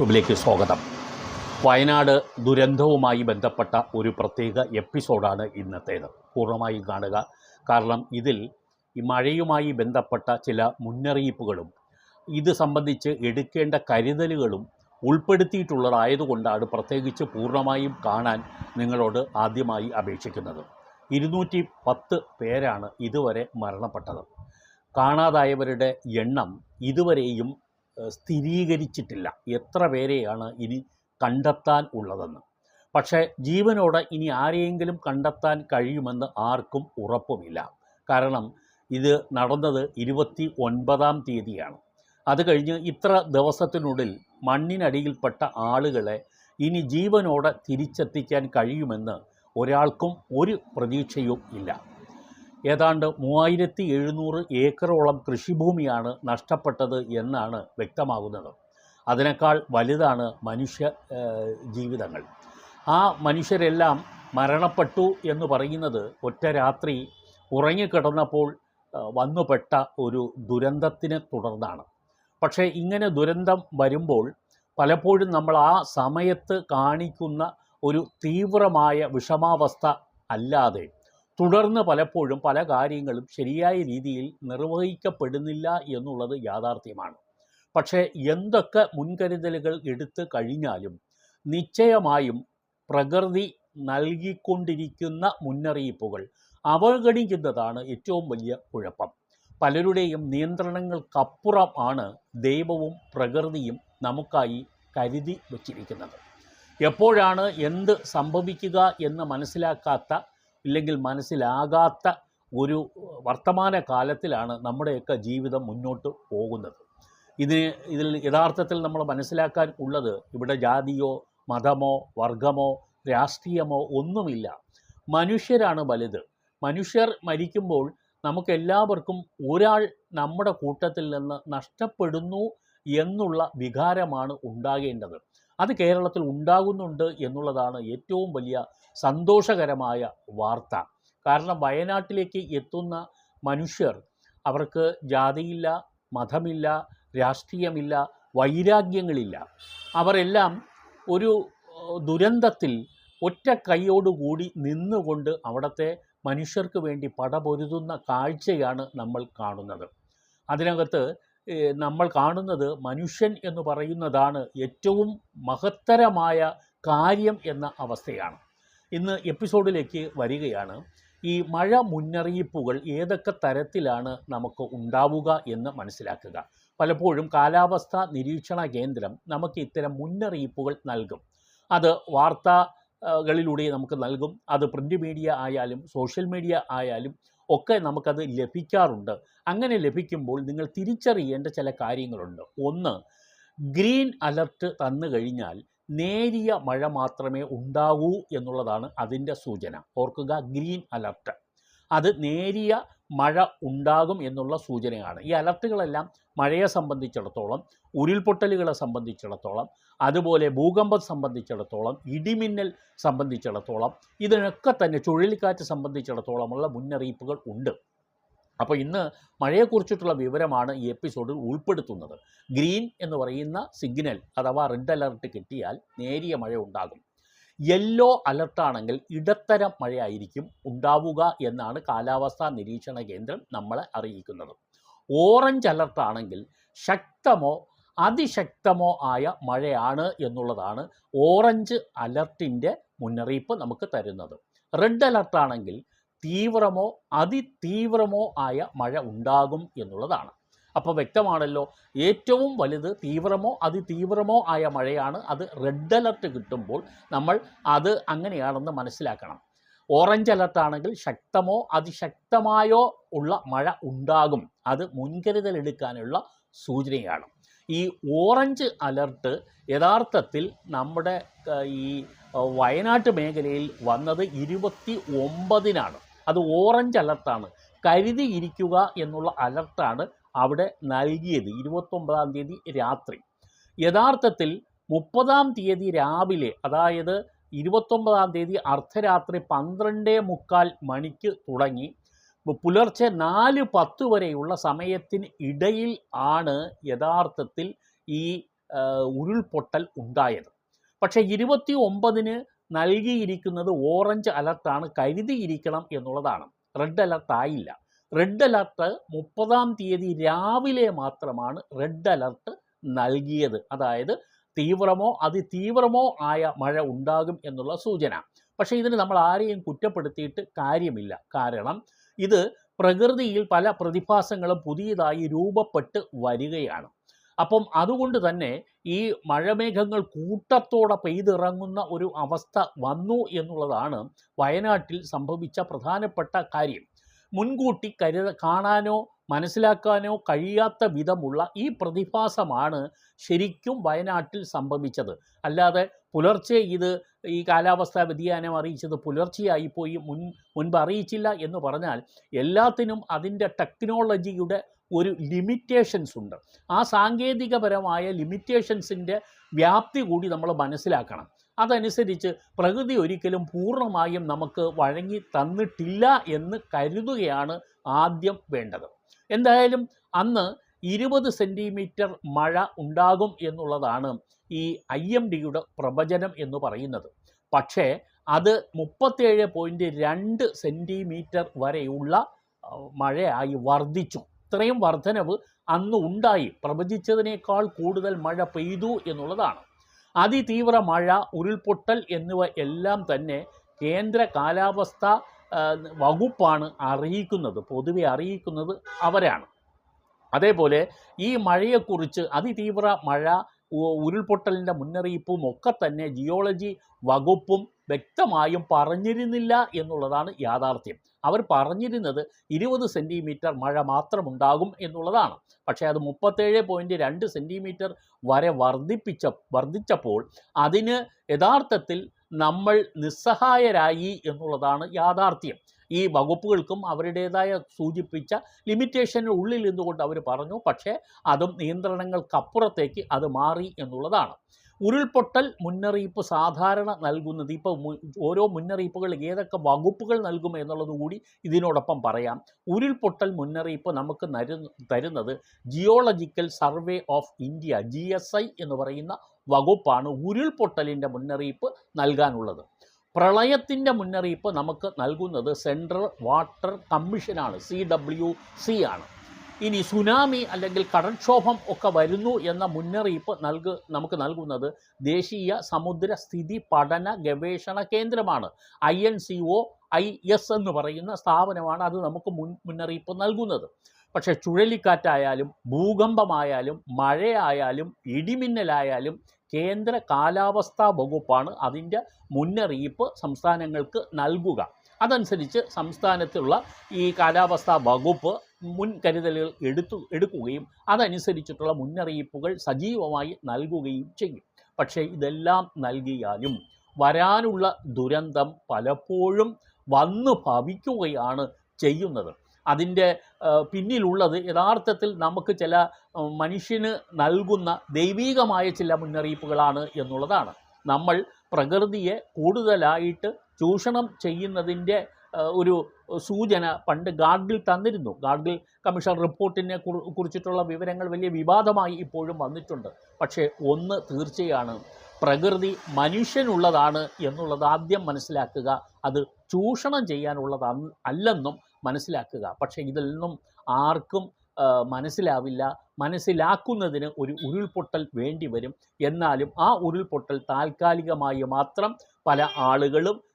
ട്യൂബിലേക്ക് സ്വാഗതം. വയനാട് ദുരന്തവുമായി ബന്ധപ്പെട്ട ഒരു പ്രത്യേക എപ്പിസോഡാണ് ഇന്നത്തേത്. പൂർണമായി കാണുക. കാരണം ഇതിൽ ഈ മഴയുമായി ബന്ധപ്പെട്ട ചില മുന്നറിയിപ്പുകളും ഇത് സംബന്ധിച്ച് എടുക്കേണ്ട കരുതലുകളും ഉൾപ്പെടുത്തിയിട്ടുള്ളതായതുകൊണ്ടാണ് പ്രത്യേകിച്ച് പൂർണമായും കാണാൻ നിങ്ങളോട് ആദ്യമായി അപേക്ഷിക്കുന്നത്. ഇരുന്നൂറ്റി പത്ത് പേരാണ് ഇതുവരെ മരണപ്പെട്ടത്. കാണാതായവരുടെ എണ്ണം ഇതുവരെയും സ്ഥിരീകരിച്ചിട്ടില്ല. എത്ര പേരെയാണ് ഇനി കണ്ടെത്താൻ ഉള്ളതെന്ന്. പക്ഷേ ജീവനോടെ ഇനി ആരെയെങ്കിലും കണ്ടെത്താൻ കഴിയുമെന്ന് ആർക്കും ഉറപ്പുമില്ല. കാരണം ഇത് നടന്നത് ഇരുപത്തി ഒൻപതാം തീയതിയാണ്. അത് കഴിഞ്ഞ് ഇത്ര ദിവസത്തിനുള്ളിൽ മണ്ണിനടിയിൽപ്പെട്ട ആളുകളെ ഇനി ജീവനോടെ തിരിച്ചെത്തിക്കാൻ കഴിയുമെന്ന് ഒരാൾക്കും ഒരു പ്രതീക്ഷയും ഇല്ല. ഏതാണ്ട് മൂവായിരത്തി എഴുന്നൂറ് ഏക്കറോളം കൃഷിഭൂമിയാണ് നഷ്ടപ്പെട്ടത് എന്നാണ് വ്യക്തമാകുന്നത്. അതിനേക്കാൾ വലുതാണ് മനുഷ്യ ജീവിതങ്ങൾ. ആ മനുഷ്യരെല്ലാം മരണപ്പെട്ടു എന്ന് പറയുന്നത് ഒറ്റ രാത്രി ഉറങ്ങിക്കിടന്നപ്പോൾ വന്നുപെട്ട ഒരു ദുരന്തത്തിനെ തുടർന്നാണ്. പക്ഷേ ഇങ്ങനെ ദുരന്തം വരുമ്പോൾ പലപ്പോഴും നമ്മൾ ആ സമയത്ത് കാണിക്കുന്ന ഒരു തീവ്രമായ വിഷമാവസ്ഥ അല്ലാതെ തുടർന്ന് പലപ്പോഴും പല കാര്യങ്ങളും ശരിയായ രീതിയിൽ നിർവഹിക്കപ്പെടുന്നില്ല എന്നുള്ളത് യാഥാർത്ഥ്യമാണ്. പക്ഷേ എന്തൊക്കെ മുൻകരുതലുകൾ എടുത്തു കഴിഞ്ഞാലും നിശ്ചയമായും പ്രകൃതി നൽകിക്കൊണ്ടിരിക്കുന്ന മുന്നറിയിപ്പുകൾ അവഗണിക്കുന്നതാണ് ഏറ്റവും വലിയ കുഴപ്പം. പലരുടെയും നിയന്ത്രണങ്ങൾക്കപ്പുറം ആണ് ദൈവവും പ്രകൃതിയും നമുക്കായി കരുതി വച്ചിരിക്കുന്നത്. എപ്പോഴാണ് എന്ത് സംഭവിക്കുക എന്ന് മനസ്സിലാക്കാത്ത ഇല്ലെങ്കിൽ മനസ്സിലാകാത്ത ഒരു വർത്തമാന കാലത്തിലാണ് നമ്മുടെയൊക്കെ ജീവിതം മുന്നോട്ട് പോകുന്നത്. ഇതിന് ഇതിൽ യഥാർത്ഥത്തിൽ നമ്മൾ മനസ്സിലാക്കാൻ ഉള്ളത് ഇവിടെ ജാതിയോ മതമോ വർഗമോ രാഷ്ട്രീയമോ ഒന്നുമില്ല. മനുഷ്യരാണ് വലുത്. മനുഷ്യർ മരിക്കുമ്പോൾ നമുക്കെല്ലാവർക്കും ഒരാൾ നമ്മുടെ കൂട്ടത്തിൽ നിന്ന് നഷ്ടപ്പെടുന്നു എന്നുള്ള വികാരമാണ് ഉണ്ടാകേണ്ടത്. അത് കേരളത്തിൽ ഉണ്ടാകുന്നുണ്ട് എന്നുള്ളതാണ് ഏറ്റവും വലിയ സന്തോഷകരമായ വാർത്ത. കാരണം വയനാട്ടിലേക്ക് എത്തുന്ന മനുഷ്യർ അവർക്ക് ജാതിയില്ല മതമില്ല രാഷ്ട്രീയമില്ല വൈരാഗ്യങ്ങളില്ല. അവരെല്ലാം ഒരു ദുരന്തത്തിൽ ഒറ്റ കൈയോടുകൂടി നിന്നുകൊണ്ട് അവിടുത്തെ മനുഷ്യർക്ക് വേണ്ടി പടപൊരുതുന്ന കാഴ്ചയാണ് നമ്മൾ കാണുന്നത്. അതിനകത്ത് നമ്മൾ കാണുന്നത് മനുഷ്യൻ എന്ന് പറയുന്നതാണ് ഏറ്റവും മഹത്തരമായ കാര്യം എന്ന അവസ്ഥയാണ്. ഇന്ന് എപ്പിസോഡിലേക്ക് വരികയാണ്. ഈ മഴ മുന്നറിയിപ്പുകൾ ഏതൊക്കെ തരത്തിലാണ് നമുക്ക് ഉണ്ടാവുക എന്ന് മനസ്സിലാക്കുക. പലപ്പോഴും കാലാവസ്ഥാ നിരീക്ഷണ കേന്ദ്രം നമുക്ക് ഇത്തരം മുന്നറിയിപ്പുകൾ നൽകും. അത് വാർത്തകളിലൂടെ നമുക്ക് നൽകും. അത് പ്രിന്റ് മീഡിയ ആയാലും സോഷ്യൽ മീഡിയ ആയാലും ഒക്കെ നമുക്കത് ലഭിക്കാറുണ്ട്. അങ്ങനെ ലഭിക്കുമ്പോൾ നിങ്ങൾ തിരിച്ചറിയേണ്ട ചില കാര്യങ്ങളുണ്ട്. ഒന്ന് ഗ്രീൻ അലർട്ട് തന്നു കഴിഞ്ഞാൽ നേരിയ മഴ മാത്രമേ ഉണ്ടാകൂ എന്നുള്ളതാണ് അതിന്റെ സൂചന. ഓർക്കുക ഗ്രീൻ അലർട്ട്. അത് നേരിയ മഴ ഉണ്ടാകും എന്നുള്ള സൂചനയാണ്. ഈ അലർട്ടുകളെല്ലാം മഴയെ സംബന്ധിച്ചിടത്തോളം ഉരുൾപൊട്ടലുകളെ സംബന്ധിച്ചിടത്തോളം അതുപോലെ ഭൂകമ്പം സംബന്ധിച്ചിടത്തോളം ഇടിമിന്നൽ സംബന്ധിച്ചിടത്തോളം ഇതിനൊക്കെ തന്നെ ചുഴലിക്കാറ്റ് സംബന്ധിച്ചിടത്തോളമുള്ള മുന്നറിയിപ്പുകൾ ഉണ്ട്. അപ്പോൾ ഇന്ന് മഴയെക്കുറിച്ചിട്ടുള്ള വിവരമാണ് ഈ എപ്പിസോഡിൽ ഉൾപ്പെടുത്തുന്നത്. ഗ്രീൻ എന്ന് പറയുന്ന സിഗ്നൽ അഥവാ റെഡ് അലർട്ട് കിട്ടിയാൽ നേരിയ മഴ ഉണ്ടാകും. യെല്ലോ അലർട്ടാണെങ്കിൽ ഇടത്തരം മഴയായിരിക്കും ഉണ്ടാവുക എന്നാണ് കാലാവസ്ഥാ നിരീക്ഷണ കേന്ദ്രം നമ്മളെ അറിയിക്കുന്നത്. ഓറഞ്ച് അലർട്ടാണെങ്കിൽ ശക്തമോ അതിശക്തമോ ആയ മഴയാണ് എന്നുള്ളതാണ് ഓറഞ്ച് അലർട്ടിന്റെ മുന്നറിയിപ്പ് നമുക്ക് തരുന്നത്. റെഡ് അലർട്ടാണെങ്കിൽ തീവ്രമോ അതിതീവ്രമോ ആയ മഴ ഉണ്ടാകും എന്നുള്ളതാണ്. അപ്പോൾ വ്യക്തമാണല്ലോ ഏറ്റവും വലുത് തീവ്രമോ അതിതീവ്രമോ ആയ മഴയാണ് അത് റെഡ് അലർട്ട് കിട്ടുമ്പോൾ നമ്മൾ അത് അങ്ങനെയാണെന്ന് മനസ്സിലാക്കണം. ഓറഞ്ച് അലർട്ടാണെങ്കിൽ ശക്തമോ അതിശക്തമായോ ഉള്ള മഴ ഉണ്ടാകും. അത് മുൻകരുതൽ എടുക്കാനുള്ള സൂചനയാണ്. ഈ ഓറഞ്ച് അലർട്ട് യഥാർത്ഥത്തിൽ നമ്മുടെ ഈ വയനാട്ട് മേഖലയിൽ വന്നത് ഇരുപത്തി ഒമ്പതിനാണ് അത് ഓറഞ്ച് അലർട്ടാണ്. കരുതി ഇരിക്കുക എന്നുള്ള അലർട്ടാണ് അവിടെ നൽകിയത് ഇരുപത്തൊമ്പതാം തീയതി രാത്രി. യഥാർത്ഥത്തിൽ മുപ്പതാം തീയതി രാവിലെ അതായത് ഇരുപത്തൊമ്പതാം തീയതി അർദ്ധരാത്രി പന്ത്രണ്ടേ മുക്കാൽ മണിക്ക് തുടങ്ങി. പുലർച്ചെ നാല് പത്ത് വരെയുള്ള സമയത്തിന് ഇടയിൽ ആണ് യഥാർത്ഥത്തിൽ ഈ ഉരുൾപൊട്ടൽ ഉണ്ടായത്. പക്ഷേ ഇരുപത്തി ഒമ്പതിന് നൽകിയിരിക്കുന്നത് ഓറഞ്ച് അലർട്ടാണ് കരുതിയിരിക്കണം എന്നുള്ളതാണ്. റെഡ് അലർട്ട് ആയില്ല റെഡ് അലർട്ട് മുപ്പതാം തീയതി രാവിലെ മാത്രമാണ് റെഡ് അലർട്ട് നൽകിയത്. അതായത് തീവ്രമോ അതിതീവ്രമോ ആയ മഴ ഉണ്ടാകും എന്നുള്ള സൂചന. പക്ഷേ ഇതിന് നമ്മൾ ആരെയും കുറ്റപ്പെടുത്തിയിട്ട് കാര്യമില്ല. കാരണം ഇത് പ്രകൃതിയിൽ പല പ്രതിഭാസങ്ങളും പുതിയതായി രൂപപ്പെട്ട് വരികയാണ്. അപ്പം അതുകൊണ്ട് തന്നെ ഈ മഴമേഘങ്ങൾ കൂട്ടത്തോടെ പെയ്തിറങ്ങുന്ന ഒരു അവസ്ഥ വന്നു എന്നുള്ളതാണ് വയനാട്ടിൽ സംഭവിച്ച പ്രധാനപ്പെട്ട കാര്യം. മുൻകൂട്ടി കരുത കാണാനോ മനസ്സിലാക്കാനോ കഴിയാത്ത വിധമുള്ള ഈ പ്രതിഭാസമാണ് ശരിക്കും വയനാട്ടിൽ സംഭവിച്ചത്. അല്ലാതെ പുലർച്ചെ ഇത് ഈ കാലാവസ്ഥാ വ്യതിയാനം അറിയിച്ചത് പുലർച്ചെയായിപ്പോയി മുൻ മുൻപ് അറിയിച്ചില്ല എന്ന് പറഞ്ഞാൽ എല്ലാത്തിനും അതിന്റെ ടെക്നോളജിയുടെ ഒരു ലിമിറ്റേഷൻസ് ഉണ്ട്. ആ സാങ്കേതികപരമായ ലിമിറ്റേഷൻസിന്റെ വ്യാപ്തി കൂടി നമ്മൾ മനസ്സിലാക്കണം. അതനുസരിച്ച് പ്രകൃതി ഒരിക്കലും പൂർണമായും നമുക്ക് വഴങ്ങി തന്നിട്ടില്ല എന്ന് കരുതുകയാണ് ആദ്യം വേണ്ടത്. എന്തായാലും അന്ന് ഇരുപത് സെന്റിമീറ്റർ മഴ ഉണ്ടാകും എന്നുള്ളതാണ് ഈ ഐ എം ഡിയുടെ പ്രവചനം എന്ന് പറയുന്നത്. പക്ഷേ അത് മുപ്പത്തേഴ് പോയിന്റ് രണ്ട് സെന്റിമീറ്റർ വരെയുള്ള മഴയായി വർദ്ധിച്ചു. ഇത്രയും വർധനവ് അന്ന് ഉണ്ടായി. പ്രവചിച്ചതിനേക്കാൾ കൂടുതൽ മഴ പെയ്തു എന്നുള്ളതാണ്. അതിതീവ്ര മഴ ഉരുൾപൊട്ടൽ എന്നിവ എല്ലാം തന്നെ കേന്ദ്ര കാലാവസ്ഥ വകുപ്പാണ് അറിയിക്കുന്നത് പൊതുവെ അറിയിക്കുന്നത് അവരാണ്. അതേപോലെ ഈ മഴയെക്കുറിച്ച് അതിതീവ്ര മഴ ഉരുൾപൊട്ടലിന്റെ മുന്നറിയിപ്പും ഒക്കെ തന്നെ ജിയോളജി വകുപ്പും വ്യക്തമായും പറഞ്ഞിരുന്നില്ല എന്നുള്ളതാണ് യാഥാർത്ഥ്യം. അവർ പറഞ്ഞിരുന്നത് ഇരുപത് സെന്റിമീറ്റർ മഴ മാത്രമുണ്ടാകും എന്നുള്ളതാണ്. പക്ഷേ അത് മുപ്പത്തേഴ് പോയിന്റ് രണ്ട് സെന്റിമീറ്റർ വരെ വർദ്ധിപ്പിച്ച വർദ്ധിച്ചപ്പോൾ അതിന് യഥാർത്ഥത്തിൽ നമ്മൾ നിസ്സഹായരായി എന്നുള്ളതാണ് യാഥാർത്ഥ്യം. ഈ വകുപ്പുകൾക്കും അവരുടേതായ സൂചിപ്പിച്ച ലിമിറ്റേഷന് ഉള്ളിൽ നിന്നുകൊണ്ട് അവർ പറഞ്ഞു പക്ഷേ അതും നിയന്ത്രണങ്ങൾക്കപ്പുറത്തേക്ക് അത് മാറി എന്നുള്ളതാണ്. ഉരുൾപൊട്ടൽ മുന്നറിയിപ്പ് സാധാരണ നൽകുന്നത് ഇപ്പോൾ ഓരോ മുന്നറിയിപ്പുകൾ ഏതൊക്കെ വകുപ്പുകൾ നൽകും എന്നുള്ളത് കൂടി ഇതിനോടൊപ്പം പറയാം. ഉരുൾപൊട്ടൽ മുന്നറിയിപ്പ് നമുക്ക് തരുന്നത് geological survey of India G എന്ന് പറയുന്ന വകുപ്പാണ് ഉരുൾപൊട്ടലിന്റെ മുന്നറിയിപ്പ് നൽകാനുള്ളത്. പ്രളയത്തിന്റെ മുന്നറിയിപ്പ് നമുക്ക് നൽകുന്നത് സെൻട്രൽ വാട്ടർ കമ്മീഷനാണ് സി ഡബ്ല്യു സി ആണ്. ഇനി സുനാമി അല്ലെങ്കിൽ കടൽക്ഷോഭം ഒക്കെ വരുന്നു എന്ന മുന്നറിയിപ്പ് നൽകു നമുക്ക് നൽകുന്നത് ദേശീയ സമുദ്ര സ്ഥിതി പഠന ഗവേഷണ കേന്ദ്രമാണ്. I N C O I S എന്ന് പറയുന്ന സ്ഥാപനമാണ് അത് നമുക്ക് മുൻ മുന്നറിയിപ്പ് നൽകുന്നത്. പക്ഷേ ചുഴലിക്കാറ്റായാലും ഭൂകമ്പമായാലും മഴയായാലും ഇടിമിന്നലായാലും കേന്ദ്ര കാലാവസ്ഥാ വകുപ്പാണ് അതിന്റെ മുന്നറിയിപ്പ് സംസ്ഥാനങ്ങൾക്ക് നൽകുക. അതനുസരിച്ച് സംസ്ഥാനത്തുള്ള ഈ കാലാവസ്ഥാ വകുപ്പ് മുൻകരുതലുകൾ എടുത്തു എടുക്കുകയും അതനുസരിച്ചിട്ടുള്ള മുന്നറിയിപ്പുകൾ സജീവമായി നൽകുകയും ചെയ്യും. പക്ഷേ ഇതെല്ലാം നൽകിയാലും വരാനുള്ള ദുരന്തം പലപ്പോഴും വന്നു ഭവിക്കുകയാണ് ചെയ്യുന്നത്. അതിന്റെ പിന്നിലുള്ളത് യഥാർത്ഥത്തിൽ നമുക്ക് ചില മനുഷ്യന് നൽകുന്ന ദൈവീകമായ ചില മുന്നറിയിപ്പുകളാണ് എന്നുള്ളതാണ്. നമ്മൾ പ്രകൃതിയെ കൂടുതലായിട്ട് ചൂഷണം ചെയ്യുന്നതിന്റെ ഒരു സൂചന പണ്ട് ഗാഡ്ഗിൽ തന്നിരുന്നു. ഗാഡ്ഗിൽ കമ്മീഷൻ റിപ്പോർട്ടിനെ കുറി- കുറിച്ചിട്ടുള്ള വിവരങ്ങൾ വലിയ വിവാദമായി ഇപ്പോഴും വന്നിട്ടുണ്ട്. പക്ഷേ ഒന്ന് തീർച്ചയാണ്. പ്രകൃതി മനുഷ്യനുള്ളതാണ് എന്നുള്ളത് ആദ്യം മനസ്സിലാക്കുക. അത് ചൂഷണം ചെയ്യാനുള്ളത് അല്ലെന്നും മനസ്സിലാക്കുക. പക്ഷേ ഇതൊന്നും ആർക്കും മനസ്സിലാവില്ല. മനസ്സിലാക്കുന്നതിന് ഒരു ഉരുൾപൊട്ടൽ വേണ്ടി വരും. എന്നാലും ആ ഉരുൾപൊട്ടൽ താൽക്കാലികമായി മാത്രം പല ആളുകളും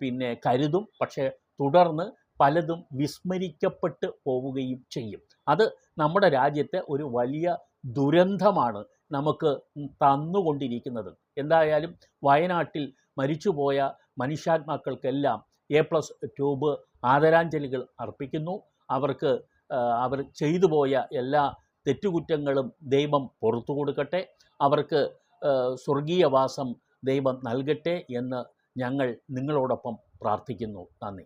പിന്നെ കരുതും. പക്ഷേ തുടർന്ന് പലതും വിസ്മരിക്കപ്പെട്ട് പോവുകയും ചെയ്യും. അത് നമ്മുടെ രാജ്യത്തെ ഒരു വലിയ ദുരന്തമാണ് നമുക്ക് തന്നുകൊണ്ടിരിക്കുന്നത്. എന്തായാലും വയനാട്ടിൽ മരിച്ചുപോയ മനുഷ്യാത്മാക്കൾക്കെല്ലാം എ പ്ലസ് ട്യൂബ് ആദരാഞ്ജലികൾ അർപ്പിക്കുന്നു. അവർക്ക് അവർ ചെയ്തു പോയ എല്ലാ തെറ്റുകുറ്റങ്ങളും ദൈവം പുറത്തു കൊടുക്കട്ടെ അവർക്ക് സ്വർഗീയവാസം ദൈവം നൽകട്ടെ എന്ന് ഞങ്ങൾ നിങ്ങളോടൊപ്പം പ്രാർത്ഥിക്കുന്നു. നന്ദി.